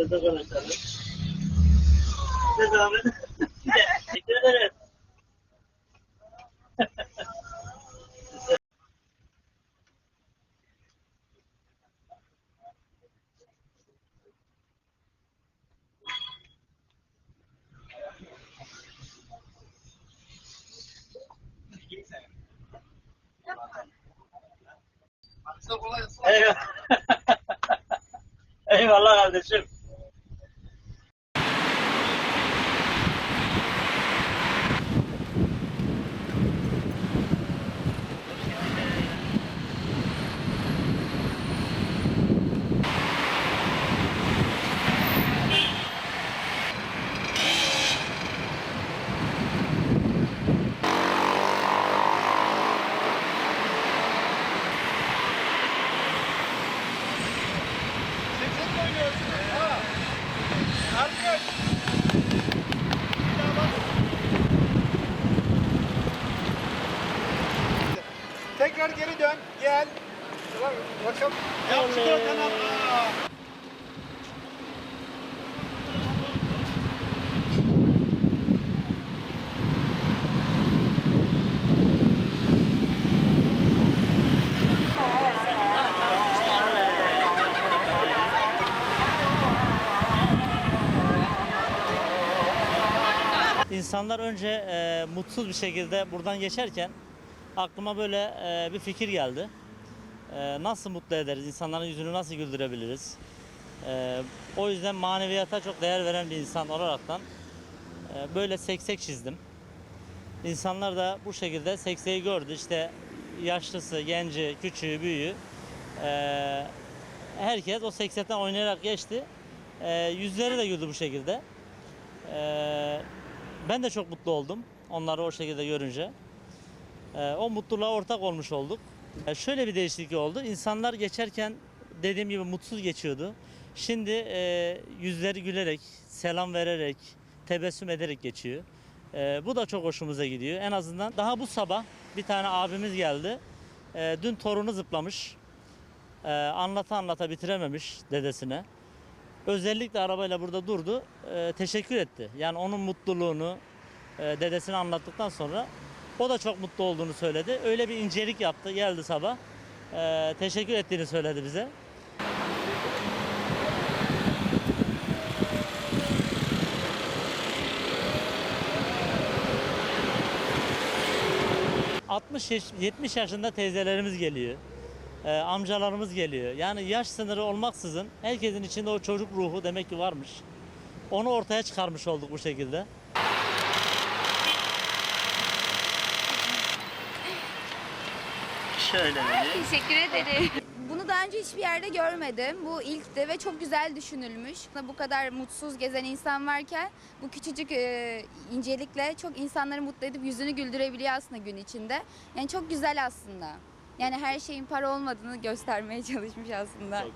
Hızlı konuşalım. Size zahmet. Teşekkür ederiz. Eyvallah. Eyvallah kardeşim. Tekrar geri dön. Gel. Bakalım. Ya şu taraftan. İnsanlar önce e, mutsuz bir şekilde buradan geçerken aklıma böyle e, bir fikir geldi. E, nasıl mutlu ederiz, insanların yüzünü nasıl güldürebiliriz? E, o yüzden maneviyata çok değer veren bir insan olaraktan e, böyle seksek çizdim. İnsanlar da bu şekilde sekseyi gördü. İşte yaşlısı, genci, küçüğü, büyüğü. E, herkes o seksekten oynayarak geçti. E, yüzleri de güldü bu şekilde. E, ben de çok mutlu oldum onları o şekilde görünce. Ee, o mutluluğa ortak olmuş olduk. Ee, şöyle bir değişiklik oldu. İnsanlar geçerken dediğim gibi mutsuz geçiyordu. Şimdi e, yüzleri gülerek, selam vererek, tebessüm ederek geçiyor. Ee, bu da çok hoşumuza gidiyor. En azından daha bu sabah bir tane abimiz geldi. Dün torunu zıplamış. Ee, anlata anlata bitirememiş dedesine. Özellikle arabayla burada durdu. e, teşekkür etti. Yani onun mutluluğunu e, dedesine anlattıktan sonra o da çok mutlu olduğunu söyledi. Öyle bir incelik yaptı. Geldi sabah. E, teşekkür ettiğini söyledi bize. ...60 yaş- 70 yaşında teyzelerimiz geliyor. Ee, amcalarımız geliyor. Yani yaş sınırı olmaksızın herkesin içinde o çocuk ruhu demek ki varmış. Onu ortaya çıkarmış olduk bu şekilde. Şöyle vereyim. Teşekkür ederim. Bunu daha önce hiçbir yerde görmedim. Bu ilkti ve çok güzel düşünülmüş. Bu kadar mutsuz gezen insan varken bu küçücük e, incelikle çok insanları mutlu edip yüzünü güldürebiliyor aslında gün içinde. Yani çok güzel aslında. Yani her şeyin para olmadığını göstermeye çalışmış aslında. Çok